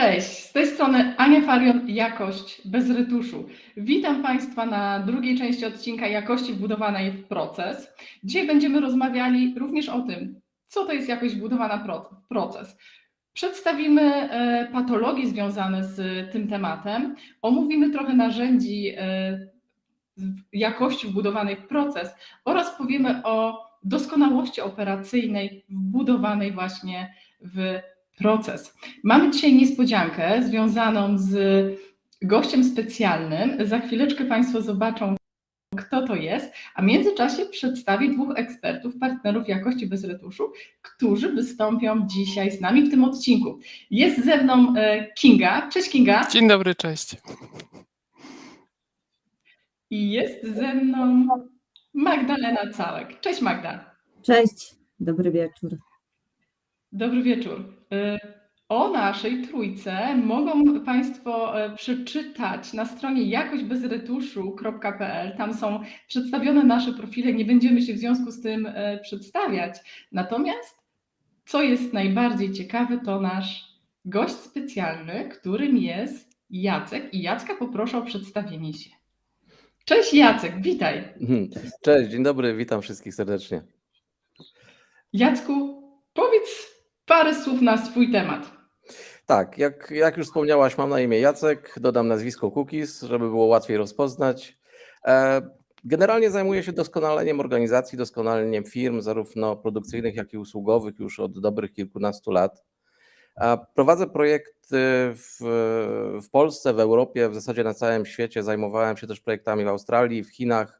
Cześć, z tej strony Ania Farion, Jakość bez retuszu. Witam Państwa na drugiej części odcinka Jakości wbudowanej w proces. Dzisiaj będziemy rozmawiali również o tym, co to jest jakość wbudowana w proces. Przedstawimy e, patologie związane z tym tematem, omówimy trochę narzędzi e, jakości wbudowanej w proces oraz powiemy o doskonałości operacyjnej wbudowanej właśnie w proces. Mamy dzisiaj niespodziankę związaną z gościem specjalnym. Za chwileczkę Państwo zobaczą, kto to jest, a w międzyczasie przedstawię dwóch ekspertów, partnerów jakości bez retuszu, którzy wystąpią dzisiaj z nami w tym odcinku. Jest ze mną e, Kinga. Cześć Kinga. Dzień dobry, cześć. I jest ze mną Magdalena Całek. Cześć Magda. Cześć, dobry wieczór. Dobry wieczór. Y, o naszej trójce mogą Państwo e, przeczytać na stronie jakośbezretuszu.pl. Tam są przedstawione nasze profile. Nie będziemy się w związku z tym e, przedstawiać. Natomiast, co jest najbardziej ciekawe, to nasz gość specjalny, którym jest Jacek. I Jacka poproszę o przedstawienie się. Cześć Jacek, witaj. Cześć, dzień dobry, witam wszystkich serdecznie. Jacku, powiedz parę słów na swój temat. Tak, jak, jak już wspomniałaś, mam na imię Jacek, dodam nazwisko Cookies, żeby było łatwiej rozpoznać. E, generalnie zajmuję się doskonaleniem organizacji, doskonaleniem firm, zarówno produkcyjnych, jak i usługowych już od dobrych kilkunastu lat. Prowadzę projekty w, w Polsce, w Europie, w zasadzie na całym świecie. Zajmowałem się też projektami w Australii, w Chinach, E,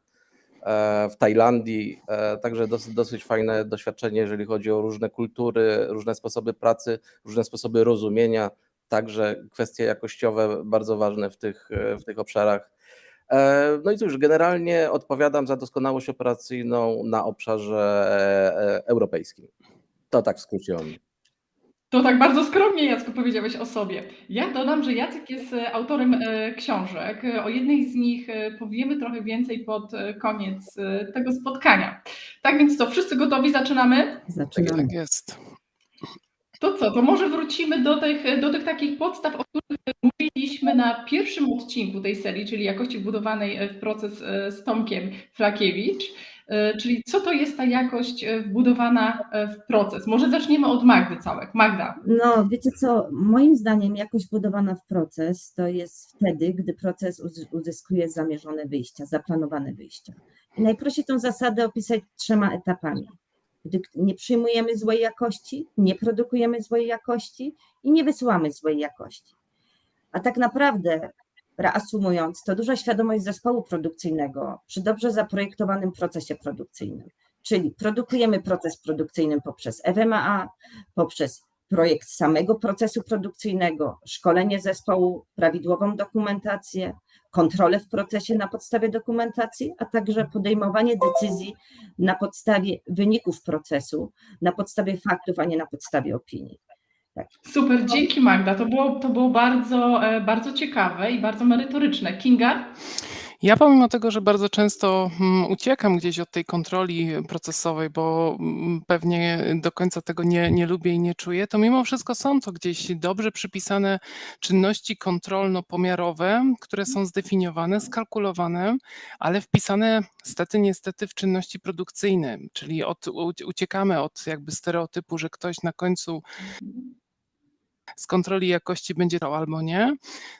w Tajlandii. E, także dosyć, dosyć fajne doświadczenie, jeżeli chodzi o różne kultury, różne sposoby pracy, różne sposoby rozumienia. Także kwestie jakościowe bardzo ważne w tych, e, w tych obszarach. No i cóż, generalnie odpowiadam za doskonałość operacyjną na obszarze europejskim. To tak w skrócie o mnie. To tak bardzo skromnie, Jacku, powiedziałeś o sobie. Ja dodam, że Jacek jest e, autorem e, książek. O jednej z nich e, powiemy trochę więcej pod koniec tego spotkania. Tak więc to, wszyscy gotowi? Zaczynamy? Zaczynamy. Tak jest. To co, to może wrócimy do tych, do tych takich podstaw, o których mówiliśmy na pierwszym odcinku tej serii, czyli jakości budowanej w proces z Tomkiem Flakiewicz. E, czyli co to jest ta jakość e, wbudowana e, w proces? Może zaczniemy od Magdy całek. Magda. No, wiecie co, moim zdaniem jakość budowana w proces to jest wtedy, gdy proces uzyskuje zamierzone wyjścia, zaplanowane wyjścia. I najprościej tą zasadę opisać trzema etapami. Gdy nie przyjmujemy złej jakości, nie produkujemy złej jakości i nie wysyłamy złej jakości. A tak naprawdę Reasumując, to duża świadomość zespołu produkcyjnego przy dobrze zaprojektowanym procesie produkcyjnym. Czyli produkujemy proces produkcyjny poprzez FMAA, poprzez projekt samego procesu produkcyjnego, szkolenie zespołu, prawidłową dokumentację, kontrolę w procesie na podstawie dokumentacji, a także podejmowanie decyzji na podstawie wyników procesu, na podstawie faktów, a nie na podstawie opinii. Tak. Super, dzięki Magda. To było, to było bardzo, e, bardzo ciekawe i bardzo merytoryczne. Kinga? Ja pomimo tego, że bardzo często mm, uciekam gdzieś od tej kontroli procesowej, bo mm, pewnie do końca tego nie, nie lubię i nie czuję, to mimo wszystko są to gdzieś dobrze przypisane czynności kontrolno-pomiarowe, które są zdefiniowane, skalkulowane, ale wpisane stety, niestety w czynności produkcyjne, czyli od, uciekamy od jakby stereotypu, że ktoś na końcu z kontroli jakości będzie to albo nie.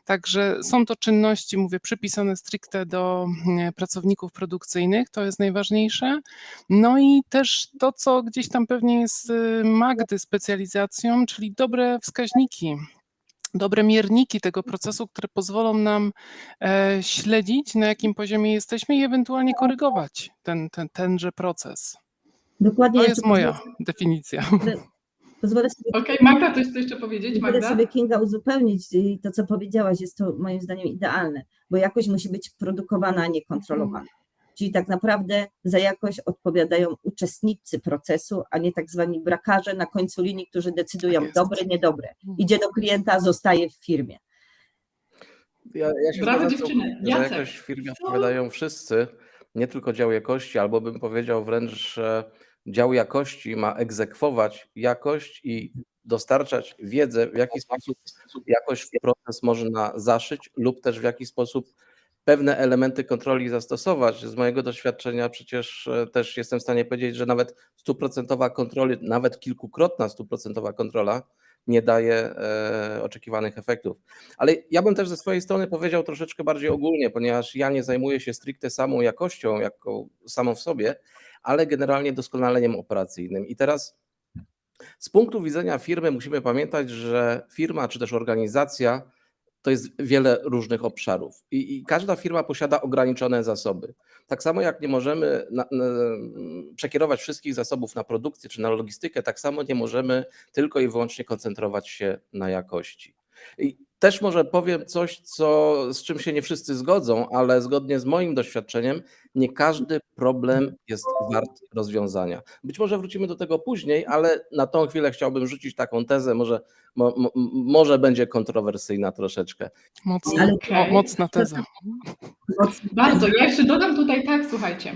Także są to czynności, mówię, przypisane stricte do mm, pracowników produkcyjnych, to jest najważniejsze. No i też to, co gdzieś tam pewnie jest y, Magdy specjalizacją, czyli dobre wskaźniki, dobre mierniki tego procesu, które pozwolą nam e, śledzić, na jakim poziomie jesteśmy i ewentualnie korygować ten, ten, tenże proces. Dokładnie. To jest moja definicja. Pozwolę sobie. Okej, okay, Magda, coś jeszcze powiedzieć? Magda? Pozwolę sobie Kinga uzupełnić i to, co powiedziałaś, jest to moim zdaniem idealne, bo jakość musi być produkowana, a nie kontrolowana. Czyli tak naprawdę za jakość odpowiadają uczestnicy procesu, a nie tak zwani brakarze na końcu linii, którzy decydują tak dobre, niedobre. Idzie do klienta, zostaje w firmie. Ja, ja się Brawo dziewczyny. Że jakość w firmie odpowiadają wszyscy, nie tylko dział jakości, albo bym powiedział wręcz, że Dział jakości ma egzekwować jakość i dostarczać wiedzę, w jaki sposób jakość proces można zaszyć lub też w jaki sposób pewne elementy kontroli zastosować. Z mojego doświadczenia przecież e, też jestem w stanie powiedzieć, że nawet stuprocentowa kontrola, nawet kilkukrotna stuprocentowa kontrola nie daje e, oczekiwanych efektów. Ale ja bym też ze swojej strony powiedział troszeczkę bardziej ogólnie, ponieważ ja nie zajmuję się stricte samą jakością, jako samą w sobie, ale generalnie doskonaleniem operacyjnym. I teraz z punktu widzenia firmy musimy pamiętać, że firma czy też organizacja to jest wiele różnych obszarów i, i każda firma posiada ograniczone zasoby. Tak samo jak nie możemy na, na, przekierować wszystkich zasobów na produkcję czy na logistykę, tak samo nie możemy tylko i wyłącznie koncentrować się na jakości. I też może powiem coś, co, z czym się nie wszyscy zgodzą, ale zgodnie z moim doświadczeniem, nie każdy problem jest wart rozwiązania. Być może wrócimy do tego później, ale na tą chwilę chciałbym rzucić taką tezę, może, mo, mo, może będzie kontrowersyjna troszeczkę. Mocna, mo- mocna teza. Bardzo. Ja jeszcze dodam tutaj tak, słuchajcie.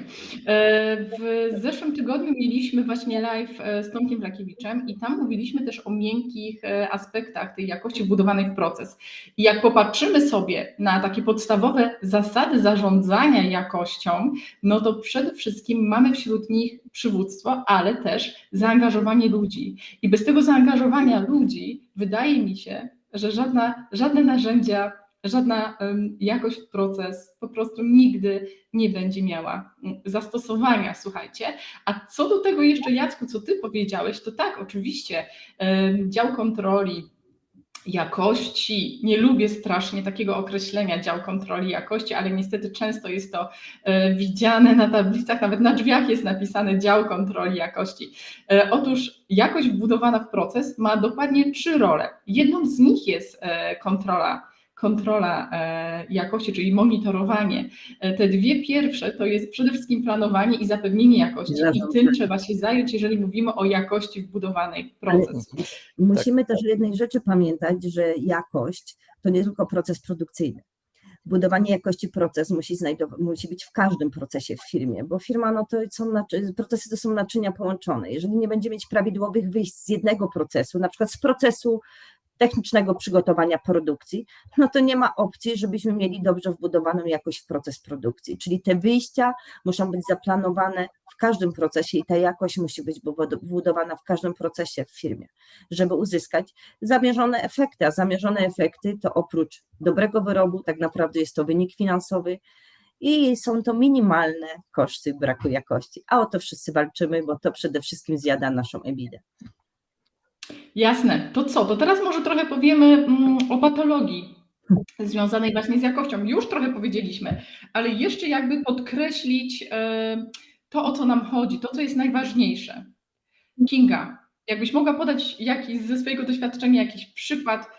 e, W zeszłym tygodniu mieliśmy właśnie live e, z Tomkiem Lakiewiczem i tam mówiliśmy też o miękkich e, aspektach tej jakości wbudowanej w proces. I jak popatrzymy sobie na takie podstawowe zasady zarządzania jakością, no to przede wszystkim mamy wśród nich przywództwo, ale też zaangażowanie ludzi. I bez tego zaangażowania ludzi wydaje mi się, że żadna, żadne narzędzia żadna jakość proces po prostu nigdy nie będzie miała mm, zastosowania, słuchajcie. A co do tego jeszcze, Jacku, co ty powiedziałeś, to tak, oczywiście dział kontroli jakości, nie lubię strasznie takiego określenia dział kontroli jakości, ale niestety często jest to e, widziane na tablicach, nawet na drzwiach jest napisane dział kontroli jakości. E, Otóż jakość wbudowana w proces ma dokładnie trzy role. Jedną z nich jest e, kontrola kontrola e, jakości, czyli monitorowanie. E, Te dwie pierwsze to jest przede wszystkim planowanie i zapewnienie jakości i tym trzeba się zająć, jeżeli mówimy o jakości wbudowanej w proces. Musimy też o jednej rzeczy pamiętać, że jakość to nie tylko proces produkcyjny. Budowanie jakości proces musi, musi być w każdym procesie w firmie, bo firma, no to są naczy- procesy to są naczynia połączone. Jeżeli nie będzie mieć prawidłowych wyjść z jednego procesu, na przykład z procesu technicznego przygotowania produkcji, no to nie ma opcji, żebyśmy mieli dobrze wbudowaną jakość w proces produkcji. Czyli te wyjścia muszą być zaplanowane w każdym procesie i ta jakość musi być budo- wbudowana w każdym procesie w firmie, żeby uzyskać zamierzone efekty. A zamierzone efekty to oprócz dobrego wyrobu, tak naprawdę jest to wynik finansowy i są to minimalne koszty braku jakości. A o to wszyscy walczymy, bo to przede wszystkim zjada naszą ebidę. Jasne. To co? To teraz może trochę powiemy mm, o patologii związanej właśnie z jakością. Już trochę powiedzieliśmy, ale jeszcze jakby podkreślić e, to, o co nam chodzi, to, co jest najważniejsze. Kinga, jakbyś mogła podać jakiś, ze swojego doświadczenia jakiś przykład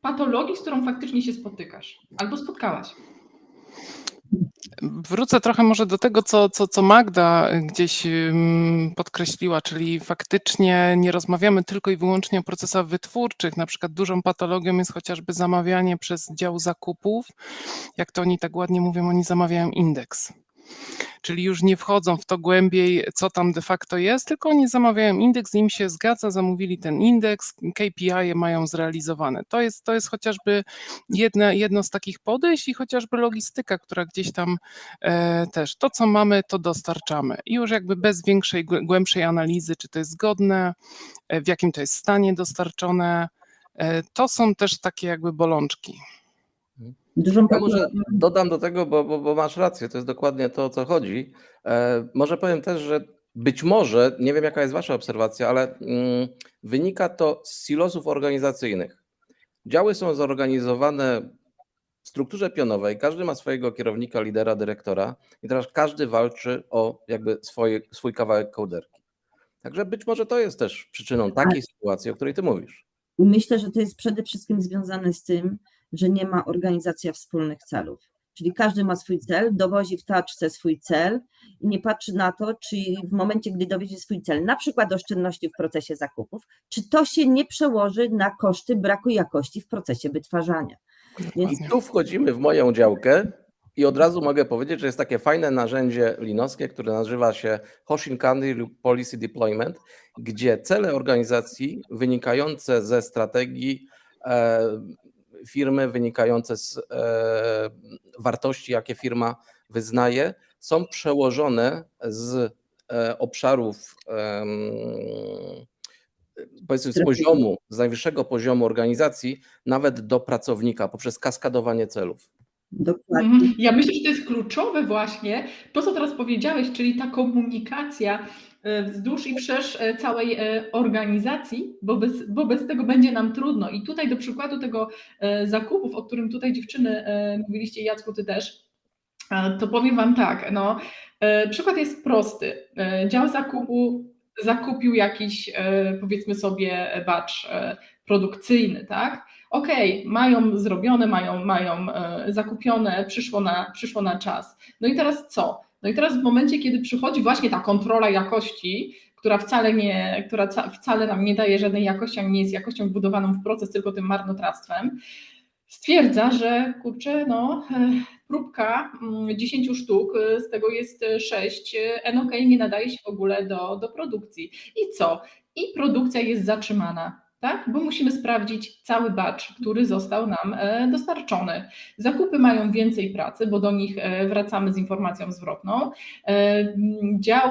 patologii, z którą faktycznie się spotykasz albo spotkałaś. Wrócę trochę może do tego, co, co, co Magda gdzieś ym, podkreśliła, czyli faktycznie nie rozmawiamy tylko i wyłącznie o procesach wytwórczych. Na przykład dużą patologią jest chociażby zamawianie przez dział zakupów. Jak to oni tak ładnie mówią, oni zamawiają indeks. Czyli już nie wchodzą w to głębiej, co tam de facto jest, tylko oni zamawiają indeks, im się zgadza, zamówili ten indeks, KPI -e mają zrealizowane. To jest, to jest chociażby jedne, jedno z takich podejść i chociażby logistyka, która gdzieś tam e, też to, co mamy, to dostarczamy. I już jakby bez większej, głę- głębszej analizy, czy to jest zgodne, e, w jakim to jest stanie dostarczone. E, to są też takie jakby bolączki. Dużą Ja może dodam do tego, bo, bo, bo masz rację, to jest dokładnie to, o co chodzi. E, może powiem też, że być może, nie wiem jaka jest Wasza obserwacja, ale mm, wynika to z silosów organizacyjnych. Działy są zorganizowane w strukturze pionowej, każdy ma swojego kierownika, lidera, dyrektora i teraz każdy walczy o jakby swoje, swój kawałek kołderki. Także być może to jest też przyczyną takiej sytuacji, o której Ty mówisz. Myślę, że to jest przede wszystkim związane z tym, że nie ma organizacja wspólnych celów. Czyli każdy ma swój cel, dowozi w taczce swój cel i nie patrzy na to, czy w momencie, gdy dowiezie swój cel, na przykład oszczędności w procesie zakupów, czy to się nie przełoży na koszty braku jakości w procesie wytwarzania. Więc I tu wchodzimy w moją działkę I od razu mogę powiedzieć, że jest takie fajne narzędzie linowskie, które nazywa się Hoshin Kanri lub Policy Deployment, gdzie cele organizacji wynikające ze strategii e, firmy, wynikające z e, wartości, jakie firma wyznaje, są przełożone z e, obszarów powiedzmy z poziomu, z najwyższego poziomu organizacji, nawet do pracownika poprzez kaskadowanie celów. Dokładnie. Mhm. Ja myślę, że to jest kluczowe właśnie to, co teraz powiedziałeś, czyli ta komunikacja e, wzdłuż i wszerz e, całej e, organizacji, bo bez, bo bez tego będzie nam trudno. I tutaj do przykładu tego zakupów, o którym tutaj dziewczyny mówiliście, Jacku, ty też, to powiem Wam tak, no, przykład jest prosty. Dział zakupu zakupił jakiś, powiedzmy sobie, bacz produkcyjny, tak? Okej, mają zrobione, mają, mają e, zakupione, przyszło na, przyszło na czas. No i teraz co? No i teraz w momencie, kiedy przychodzi właśnie ta kontrola jakości, która wcale nie, która ca, wcale nam nie daje żadnej jakości, a nie jest jakością budowaną w proces, tylko tym marnotrawstwem, stwierdza, że kurczę, no e, próbka mm, 10 sztuk, e, z tego jest 6, NOK nie nadaje się w ogóle do, do produkcji. I co? I produkcja jest zatrzymana tak? Bo musimy sprawdzić cały batch, który został nam e, dostarczony. Zakupy mają więcej pracy, bo do nich e, wracamy z informacją zwrotną. E, Dział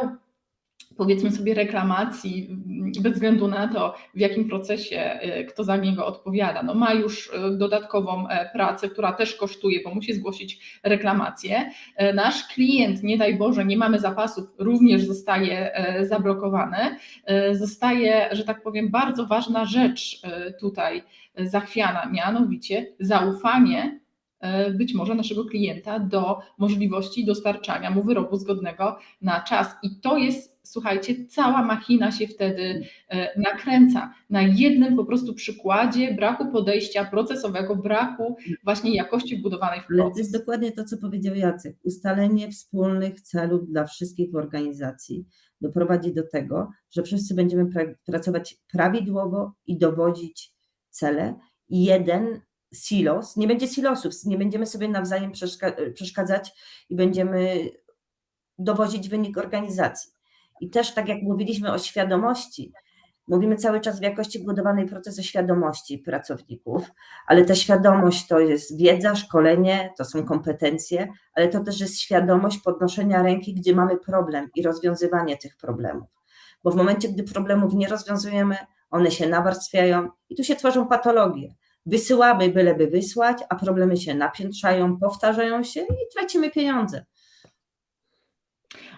powiedzmy sobie reklamacji, m, bez względu na to, w jakim procesie e, kto za niego odpowiada, no ma już e, dodatkową e, pracę, która też kosztuje, bo musi zgłosić reklamację. E, Nasz klient, nie daj Boże, nie mamy zapasów, również zostaje e, zablokowany zostaje, że tak powiem, bardzo ważna rzecz tutaj zachwiana, mianowicie zaufanie być może naszego klienta do możliwości dostarczania mu wyrobu zgodnego na czas. I to jest, słuchajcie, cała machina się wtedy e, nakręca na jednym po prostu przykładzie braku podejścia procesowego, braku właśnie jakości wbudowanej w Ale to proces. jest dokładnie to, co powiedział Jacek. Ustalenie wspólnych celów dla wszystkich w organizacji doprowadzi do tego, że wszyscy będziemy pra- pracować prawidłowo i dowodzić cele jeden silos, nie będzie silosów, nie będziemy sobie nawzajem przeszka- przeszkadzać i będziemy dowozić wynik organizacji. I też tak jak mówiliśmy o świadomości, mówimy cały czas w jakości budowanej procesu świadomości pracowników, ale ta świadomość to jest wiedza, szkolenie, to są kompetencje, ale to też jest świadomość podnoszenia ręki, gdzie mamy problem i rozwiązywanie tych problemów. Bo w momencie, gdy problemów nie rozwiązujemy, one się nawarstwiają i tu się tworzą patologie. Wysyłamy, byleby wysłać, a problemy się napiętrzają, powtarzają się i tracimy pieniądze.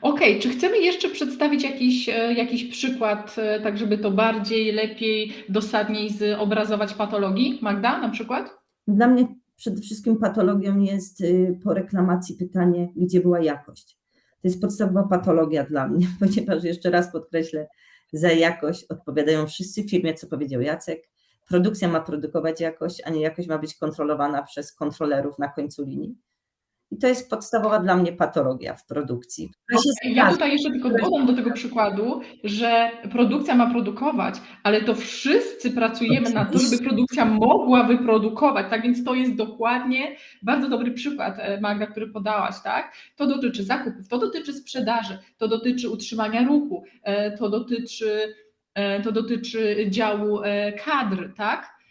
Okej, czy chcemy jeszcze przedstawić jakiś, e, jakiś przykład, e, tak żeby to bardziej, lepiej, dosadniej zobrazować patologii? Magda na przykład? Dla mnie przede wszystkim patologią jest y, po reklamacji pytanie, gdzie była jakość. To jest podstawowa patologia dla mnie, ponieważ jeszcze raz podkreślę, za jakość odpowiadają wszyscy w firmie, co powiedział Jacek. Produkcja ma produkować jakość, a nie jakość ma być kontrolowana przez kontrolerów na końcu linii. I to jest podstawowa dla mnie patologia w produkcji. Okej, Ja tutaj jeszcze tylko dodam do tego przykładu, że produkcja ma produkować, ale to wszyscy pracujemy na to, żeby produkcja mogła wyprodukować. Tak więc to jest dokładnie bardzo dobry przykład, e, Magda, który podałaś, tak? To dotyczy zakupów, to dotyczy sprzedaży, to dotyczy utrzymania ruchu, e, to dotyczy, to dotyczy działu e, kadr, tak?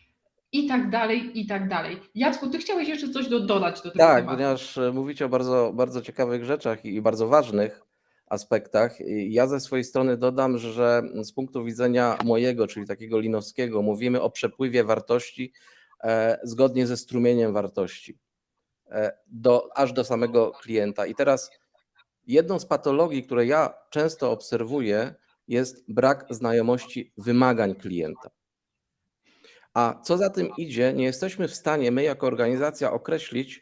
I tak dalej, i tak dalej. Jacku, ty chciałeś jeszcze coś do, dodać do tego Tak, tematu. ponieważ e, mówicie o bardzo, bardzo ciekawych rzeczach i bardzo ważnych aspektach. Ja ze swojej strony dodam, że z punktu widzenia mojego, czyli takiego linowskiego, mówimy o przepływie wartości e, zgodnie ze strumieniem wartości e, do, aż do samego klienta. I teraz jedną z patologii, które ja często obserwuję, jest brak znajomości wymagań klienta. A co za tym idzie, nie jesteśmy w stanie my jako organizacja określić,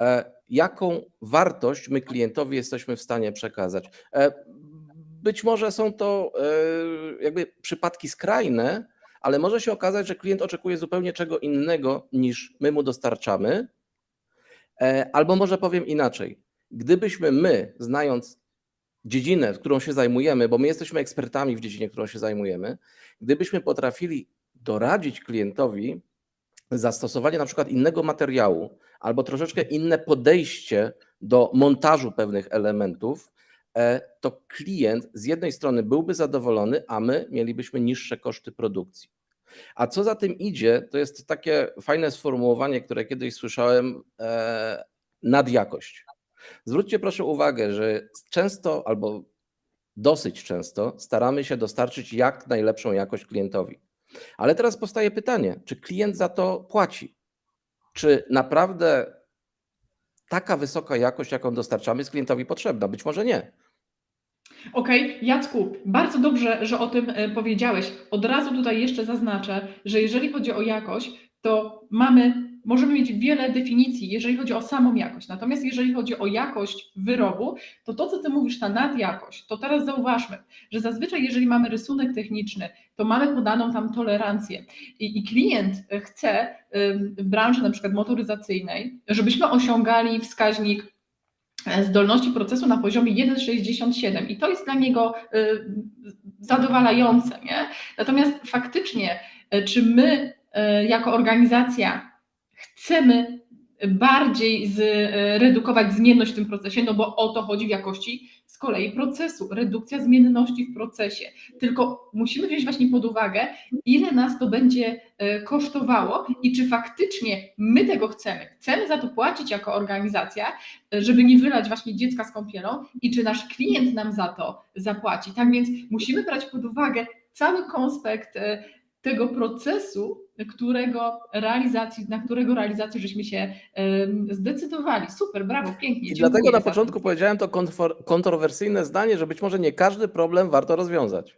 e, jaką wartość my klientowi jesteśmy w stanie przekazać. E, Być może są to e, jakby przypadki skrajne, ale może się okazać, że klient oczekuje zupełnie czego innego niż my mu dostarczamy. Albo może powiem inaczej. Gdybyśmy my, znając dziedzinę, którą się zajmujemy, bo my jesteśmy ekspertami w dziedzinie, którą się zajmujemy, gdybyśmy potrafili doradzić klientowi zastosowanie na przykład innego materiału albo troszeczkę inne podejście do montażu pewnych elementów, e, to klient z jednej strony byłby zadowolony, a my mielibyśmy niższe koszty produkcji. A co za tym idzie, to jest takie fajne sformułowanie, które kiedyś słyszałem, e, nadjakość. Zwróćcie proszę uwagę, że często albo dosyć często staramy się dostarczyć jak najlepszą jakość klientowi. Ale teraz powstaje pytanie, czy klient za to płaci? Czy naprawdę taka wysoka jakość, jaką dostarczamy, jest klientowi potrzebna? Być może nie. Okej, Jacku, bardzo dobrze, że o tym e, powiedziałeś. Od razu tutaj jeszcze zaznaczę, że jeżeli chodzi o jakość, to mamy, możemy mieć wiele definicji, jeżeli chodzi o samą jakość. Natomiast jeżeli chodzi o jakość wyrobu, to to, co ty mówisz, ta nadjakość, to teraz zauważmy, że zazwyczaj, jeżeli mamy rysunek techniczny, to mamy podaną tam tolerancję i, i klient e, chce w branży na przykład motoryzacyjnej, żebyśmy osiągali wskaźnik e, zdolności procesu na poziomie 1,67 i to jest dla niego y, zadowalające. Nie? Natomiast faktycznie, y, czy my y, jako organizacja chcemy bardziej zredukować zmienność w tym procesie, no bo o to chodzi w jakości z kolei procesu, redukcja zmienności w procesie. Tylko musimy wziąć właśnie pod uwagę, ile nas to będzie e, kosztowało i czy faktycznie my tego chcemy. Chcemy za to płacić jako organizacja, e, żeby nie wylać właśnie dziecka z kąpielą i czy nasz klient nam za to zapłaci. Tak więc musimy brać pod uwagę cały konspekt e, tego procesu, którego realizacji, na którego realizację żeśmy się zdecydowali. Super, brawo, pięknie. I dlatego na za to. początku powiedziałem to kontrowersyjne zdanie, że być może nie każdy problem warto rozwiązać.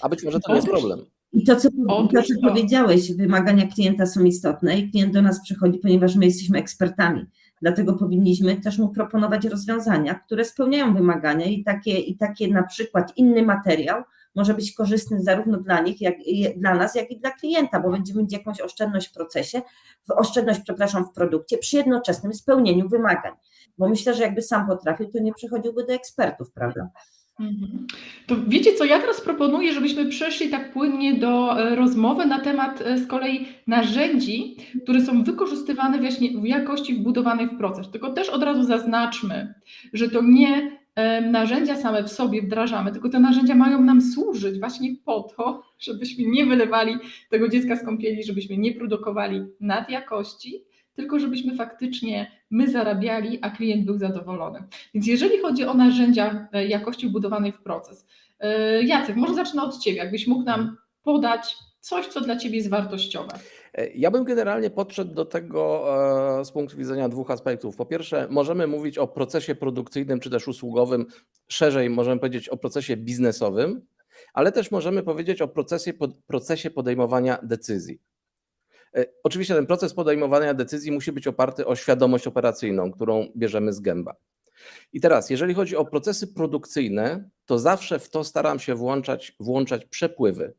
A być może to nie jest Otóż- problem. I to, co, Otóż to, co to. powiedziałeś, wymagania klienta są istotne i klient do nas przychodzi, ponieważ my jesteśmy ekspertami. Dlatego powinniśmy też mu proponować rozwiązania, które spełniają wymagania i takie, i takie na przykład inny materiał może być korzystny zarówno dla nich, jak i dla nas, jak i dla klienta, bo będziemy mieć jakąś oszczędność w procesie, w oszczędność, przepraszam, w produkcie przy jednoczesnym spełnieniu wymagań. Bo myślę, że jakby sam potrafił, to nie przychodziłby do ekspertów, prawda? Mhm. To wiecie co, ja teraz proponuję, żebyśmy przeszli tak płynnie do e, rozmowy na temat e, z kolei narzędzi, które są wykorzystywane właśnie w jakości wbudowanej w proces. Tylko też od razu zaznaczmy, że to nie narzędzia same w sobie wdrażamy, tylko te narzędzia mają nam służyć właśnie po to, żebyśmy nie wylewali tego dziecka z kąpieli, żebyśmy nie produkowali nadjakości, tylko żebyśmy faktycznie my zarabiali, a klient był zadowolony. Więc jeżeli chodzi o narzędzia e, jakości wbudowanej w proces, e, Jacek, może zacznę od Ciebie, jakbyś mógł nam podać coś, co dla Ciebie jest wartościowe. E, Ja bym generalnie podszedł do tego e, z punktu widzenia dwóch aspektów. Po pierwsze, możemy mówić o procesie produkcyjnym czy też usługowym, szerzej możemy powiedzieć o procesie biznesowym, ale też możemy powiedzieć o procesie, procesie podejmowania decyzji. E, Oczywiście ten proces podejmowania decyzji musi być oparty o świadomość operacyjną, którą bierzemy z gęba. I teraz, jeżeli chodzi o procesy produkcyjne, to zawsze w to staram się włączać, włączać przepływy.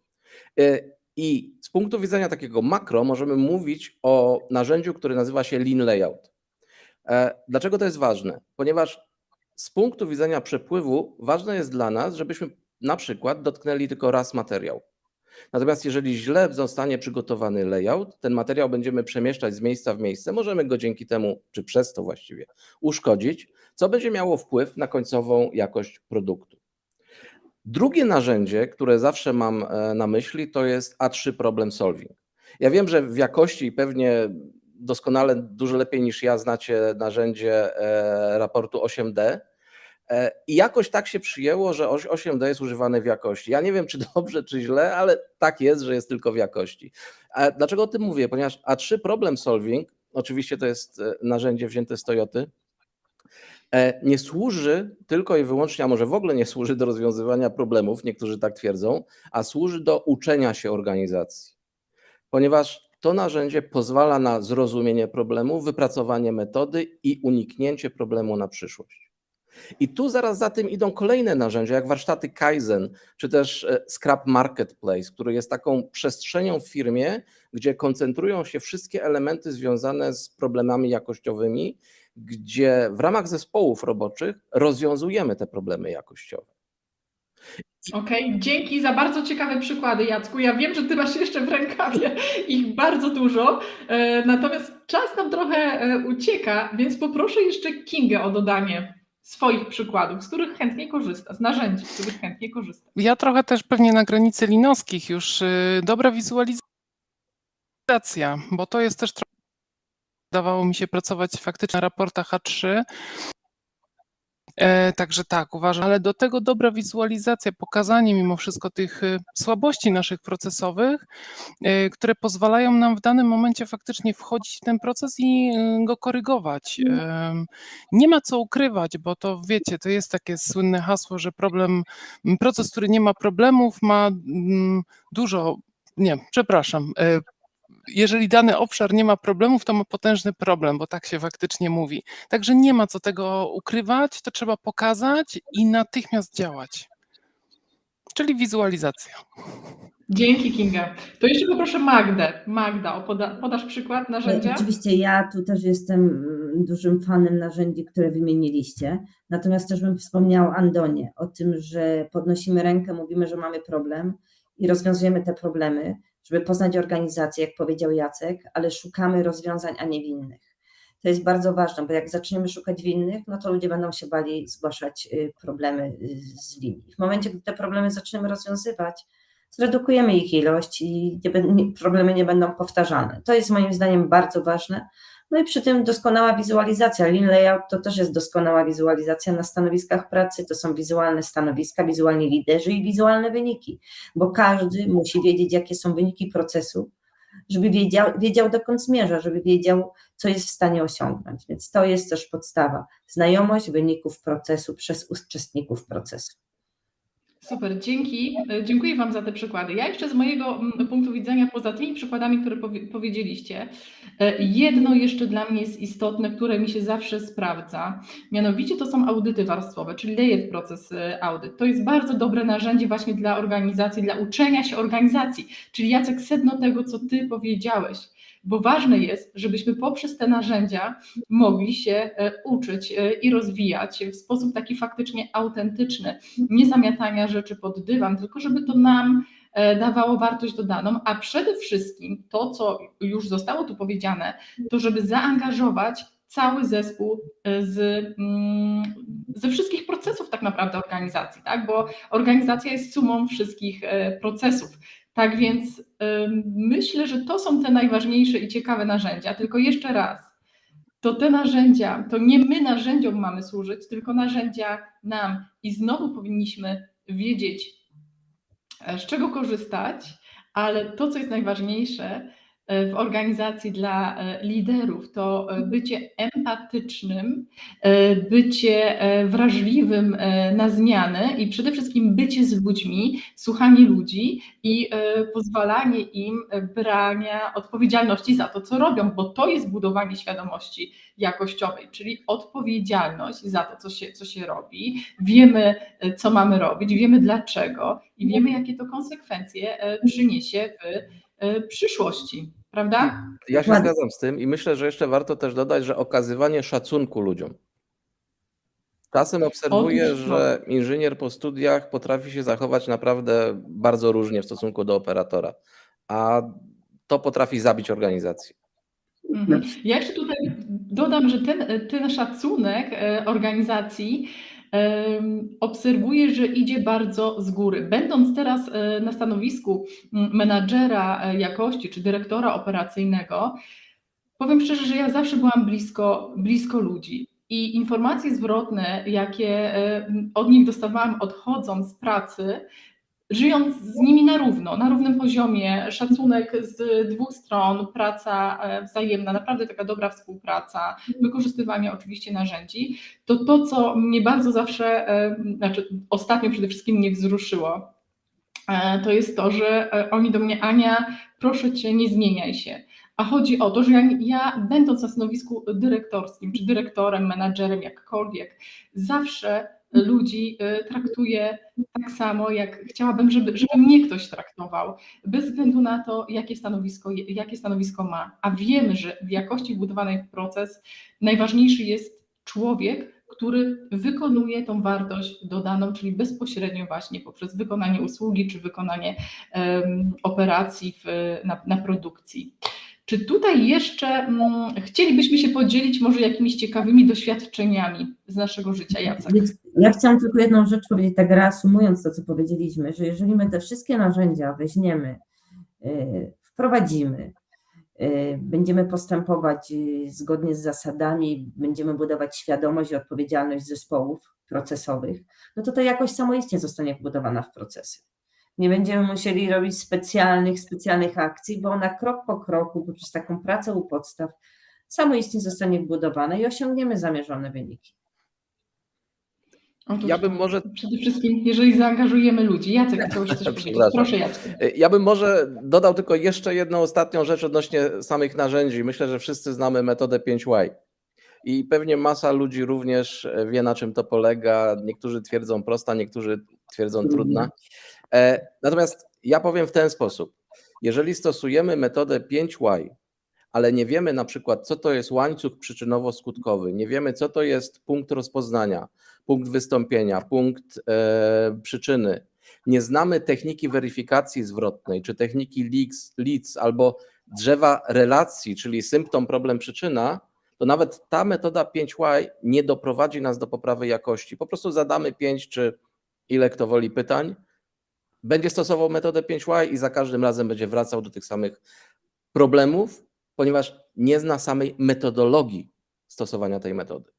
I z punktu widzenia takiego makro możemy mówić o narzędziu, które nazywa się Lean Layout. E, Dlaczego to jest ważne? Ponieważ z punktu widzenia przepływu ważne jest dla nas, żebyśmy na przykład dotknęli tylko raz materiał. Natomiast jeżeli źle zostanie przygotowany layout, ten materiał będziemy przemieszczać z miejsca w miejsce, możemy go dzięki temu, czy przez to właściwie, uszkodzić, co będzie miało wpływ na końcową jakość produktu. Drugie narzędzie, które zawsze mam e, na myśli, to jest A3 Problem Solving. Ja wiem, że w jakości i pewnie doskonale, dużo lepiej niż ja znacie narzędzie e, raportu 8D. E, I jakoś tak się przyjęło, że oś- 8D jest używane w jakości. Ja nie wiem, czy dobrze, czy źle, ale tak jest, że jest tylko w jakości. A dlaczego o tym mówię? Ponieważ A3 Problem Solving, oczywiście to jest narzędzie wzięte z Toyoty, nie służy tylko i wyłącznie, a może w ogóle nie służy do rozwiązywania problemów, niektórzy tak twierdzą, a służy do uczenia się organizacji. Ponieważ to narzędzie pozwala na zrozumienie problemu, wypracowanie metody i uniknięcie problemu na przyszłość. I tu zaraz za tym idą kolejne narzędzia, jak warsztaty Kaizen, czy też e, Scrap Marketplace, który jest taką przestrzenią w firmie, gdzie koncentrują się wszystkie elementy związane z problemami jakościowymi, gdzie w ramach zespołów roboczych rozwiązujemy te problemy jakościowe. Okej, dzięki za bardzo ciekawe przykłady, Jacku. Ja wiem, że ty masz jeszcze w rękawie ich bardzo dużo, e, natomiast czas nam trochę e, ucieka, więc poproszę jeszcze Kingę o dodanie swoich przykładów, z których chętnie korzysta, z narzędzi, z których chętnie korzysta. Ja trochę też pewnie na granicy linowskich już y, dobra wizualizacja, bo to jest też trochę dawało mi się pracować faktycznie na raportach A3. E, Także tak, uważam, ale do tego dobra wizualizacja, pokazanie mimo wszystko tych y, słabości naszych procesowych, y, które pozwalają nam w danym momencie faktycznie wchodzić w ten proces i y, go korygować. Em, Nie ma co ukrywać, bo to wiecie, to jest takie słynne hasło, że problem, proces, który nie ma problemów, ma mm, dużo, nie, przepraszam, e, jeżeli dany obszar nie ma problemów, to ma potężny problem, bo tak się faktycznie mówi. Także nie ma co tego ukrywać, to trzeba pokazać i natychmiast działać. Czyli wizualizacja. Dzięki Kinga. To jeszcze poproszę Magdę. Magda, o poda, podasz przykład narzędzia? Oczywiście ja tu też jestem dużym fanem narzędzi, które wymieniliście. Natomiast też bym wspomniała Andonie o tym, że podnosimy rękę, mówimy, że mamy problem i rozwiązujemy te problemy, żeby poznać organizację, jak powiedział Jacek, ale szukamy rozwiązań, a nie winnych. To jest bardzo ważne, bo jak zaczniemy szukać winnych, no to ludzie będą się bali zgłaszać y, problemy y, z linii. W momencie, gdy te problemy zaczniemy rozwiązywać, zredukujemy ich ilość i problemy nie będą powtarzane. To jest moim zdaniem bardzo ważne. No i przy tym doskonała wizualizacja. Lean Layout to też jest doskonała wizualizacja na stanowiskach pracy. To są wizualne stanowiska, wizualni liderzy i wizualne wyniki, bo każdy musi wiedzieć, jakie są wyniki procesu, żeby wiedział, wiedział dokąd zmierza, żeby wiedział, co jest w stanie osiągnąć. Więc to jest też podstawa. Znajomość wyników procesu przez uczestników procesu. Super, dzięki. E, Dziękuję Wam za te przykłady. Ja jeszcze z mojego mm, punktu widzenia, poza tymi przykładami, które powie, powiedzieliście, e, jedno jeszcze dla mnie jest istotne, które mi się zawsze sprawdza. Mianowicie to są audyty warstwowe, czyli layered proces e, audyt. To jest bardzo dobre narzędzie właśnie dla organizacji, dla uczenia się organizacji. Czyli Jacek, sedno tego, co Ty powiedziałeś. Bo ważne jest, żebyśmy poprzez te narzędzia mogli się e, uczyć e, i rozwijać w sposób taki faktycznie autentyczny, nie zamiatania rzeczy pod dywan, tylko żeby to nam e, dawało wartość dodaną, a przede wszystkim to, co już zostało tu powiedziane, to żeby zaangażować cały zespół z, mm, ze wszystkich procesów tak naprawdę organizacji, tak? bo organizacja jest sumą wszystkich procesów. Tak więc myślę, że to są te najważniejsze i ciekawe narzędzia. Tylko jeszcze raz, to te narzędzia, to nie my narzędziom mamy służyć, tylko narzędzia nam. I znowu powinniśmy wiedzieć, e, z czego korzystać, ale to, co jest najważniejsze w organizacji dla e, liderów, to e, bycie empatycznym, e, bycie e, wrażliwym e, na zmiany i przede wszystkim bycie z ludźmi, słuchanie ludzi i e, pozwalanie im e, brania odpowiedzialności za to, co robią, bo to jest budowanie świadomości jakościowej, czyli odpowiedzialność za to, co się, co się robi. Wiemy, e, co mamy robić, wiemy dlaczego i wiemy, jakie to konsekwencje e, przyniesie w e, przyszłości, prawda? Ja się zgadzam z tym i myślę, że jeszcze warto też dodać, że okazywanie szacunku ludziom. Czasem obserwuję, że inżynier po studiach potrafi się zachować naprawdę bardzo różnie w stosunku do operatora, a to potrafi zabić organizację. Mhm. Ja jeszcze tutaj dodam, że ten, ten szacunek e, organizacji obserwuję, że idzie bardzo z góry. Będąc teraz e, na stanowisku m, menadżera e, jakości czy dyrektora operacyjnego, powiem szczerze, że ja zawsze byłam blisko, blisko ludzi. I informacje zwrotne, jakie e, od nich dostawałam odchodząc z pracy, żyjąc z nimi na równo, na równym poziomie, szacunek z dwóch stron, praca e, wzajemna, naprawdę taka dobra współpraca, wykorzystywanie oczywiście narzędzi, to to, co mnie bardzo zawsze, e, znaczy ostatnio przede wszystkim mnie wzruszyło, e, to jest to, że oni do mnie, Ania, proszę Cię, nie zmieniaj się. A chodzi o to, że ja, ja będąc na stanowisku dyrektorskim, czy dyrektorem, menadżerem, jakkolwiek, zawsze ludzi e, traktuję tak samo, jak chciałabym, żeby, żeby mnie ktoś traktował, bez względu na to, jakie stanowisko, jakie stanowisko ma. A wiemy, że w jakości wbudowanej w proces najważniejszy jest człowiek, który wykonuje tą wartość dodaną, czyli bezpośrednio właśnie poprzez wykonanie usługi czy wykonanie em, operacji w, na, na produkcji. Czy tutaj jeszcze mm, chcielibyśmy się podzielić może jakimiś ciekawymi doświadczeniami z naszego życia, Jacek? Ja chciałam tylko jedną rzecz powiedzieć, tak reasumując to, co powiedzieliśmy, że jeżeli my te wszystkie narzędzia weźmiemy, y, wprowadzimy, y, będziemy postępować y, zgodnie z zasadami, będziemy budować świadomość i odpowiedzialność zespołów procesowych, no to to jakoś samoistnie zostanie wbudowana w procesy. Nie będziemy musieli robić specjalnych, specjalnych akcji, bo ona krok po kroku, poprzez taką pracę u podstaw, samoistnie zostanie wbudowana i osiągniemy zamierzone wyniki. Otóż Ja bym może Przede wszystkim, jeżeli zaangażujemy ludzi. Jacek, chciałeś coś powiedzieć. Proszę, Jacek. Ja bym może dodał tylko jeszcze jedną ostatnią rzecz odnośnie samych narzędzi. Myślę, że wszyscy znamy metodę 5Y. I pewnie masa ludzi również wie, na czym to polega. Niektórzy twierdzą prosta, niektórzy twierdzą trudna. E, Natomiast ja powiem w ten sposób. Jeżeli stosujemy metodę 5Y, ale nie wiemy na przykład, co to jest łańcuch przyczynowo-skutkowy, nie wiemy, co to jest punkt rozpoznania, punkt wystąpienia, punkt e, przyczyny, nie znamy techniki weryfikacji zwrotnej, czy techniki leads, leads albo drzewa relacji, czyli symptom, problem, przyczyna, to nawet ta metoda 5Y nie doprowadzi nas do poprawy jakości. Po prostu zadamy 5 czy ile kto woli pytań, będzie stosował metodę 5Y i za każdym razem będzie wracał do tych samych problemów, ponieważ nie zna samej metodologii stosowania tej metody.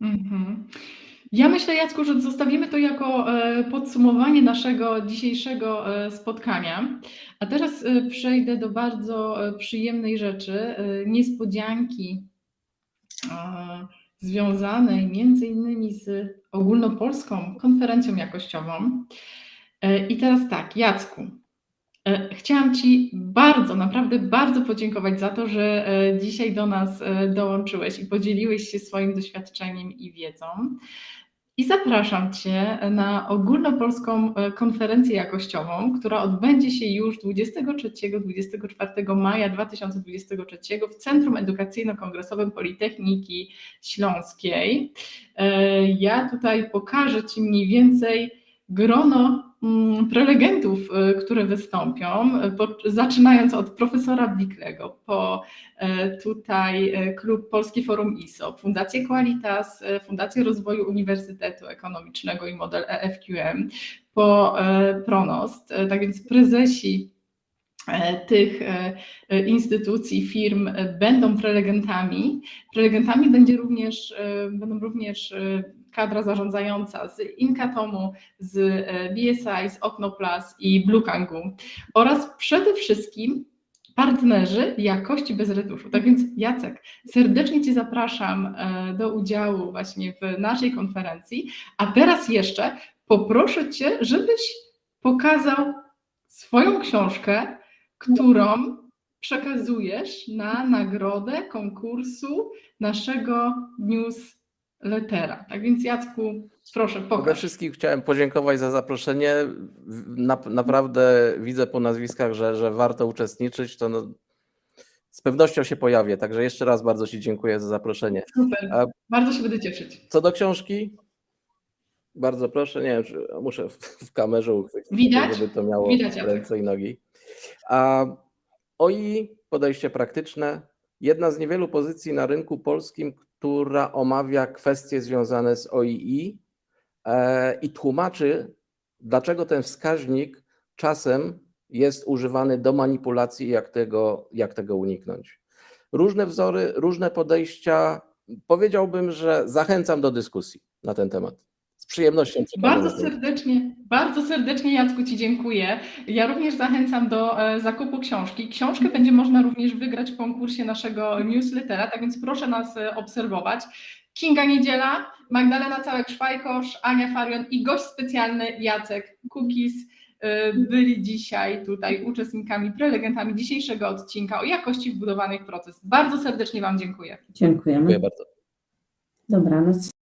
Mhm. Ja myślę, Jacku, że zostawimy to jako e, podsumowanie naszego dzisiejszego e, spotkania. A teraz e, przejdę do bardzo przyjemnej rzeczy, niespodzianki związanej między innymi z ogólnopolską konferencją jakościową. E, I teraz tak, Jacku, e, chciałam Ci bardzo, naprawdę bardzo podziękować za to, że e, dzisiaj do nas dołączyłeś i podzieliłeś się swoim doświadczeniem i wiedzą. I zapraszam Cię na ogólnopolską konferencję jakościową, która odbędzie się już 23-24 maja 2023 w Centrum Edukacyjno-Kongresowym Politechniki Śląskiej. Ja tutaj pokażę Ci mniej więcej grono mm, prelegentów, y, które wystąpią, y, zaczynając od profesora Biklego, po e, tutaj Klub Polski Forum ISO, Fundację Qualitas, Fundację Rozwoju Uniwersytetu Ekonomicznego i model EFQM, po Pronost, tak więc prezesi tych instytucji, firm będą prelegentami. Prelegentami będzie również, będą również kadra zarządzająca z Inkatomu, z e, BSI, z Oknoplas i Bluekangu oraz przede wszystkim partnerzy jakości bez retuszu. Tak więc Jacek, serdecznie Cię zapraszam e, do udziału właśnie w naszej konferencji, a teraz jeszcze poproszę Cię, żebyś pokazał swoją książkę, którą przekazujesz na nagrodę konkursu naszego newslettera. Tak więc Jacku, proszę Przede pokaż. wszystkim chciałem podziękować za zaproszenie. Na, naprawdę widzę po nazwiskach, że, że warto uczestniczyć. To no, z pewnością się pojawię. Także jeszcze raz bardzo Ci dziękuję za zaproszenie. Super, A- bardzo się będę cieszyć. Co do książki, bardzo proszę. Nie wiem, czy muszę w, w kamerze uchwycić, Widać? żeby to miało Widać, ręce i nogi. A OI, podejście praktyczne, jedna z niewielu pozycji na rynku polskim, która omawia kwestie związane z OII e, i tłumaczy, dlaczego ten wskaźnik czasem jest używany do manipulacji jak tego, jak tego uniknąć. Różne wzory, różne podejścia. Powiedziałbym, że zachęcam do dyskusji na ten temat. Przyjemnością Bardzo serdecznie, bardzo serdecznie Jacku Ci dziękuję. Ja również zachęcam do e, zakupu książki. Książkę będzie można również wygrać w konkursie naszego newslettera, tak więc proszę nas e, obserwować. Kinga Niedziela, Magdalena Całek-Szwajkosz, Ania Farion i gość specjalny Jacek Kukis e, byli dzisiaj tutaj uczestnikami, prelegentami dzisiejszego odcinka o jakości wbudowanej w proces. Bardzo serdecznie Wam dziękuję. Dziękujemy. Dziękuję bardzo. Dobranoc.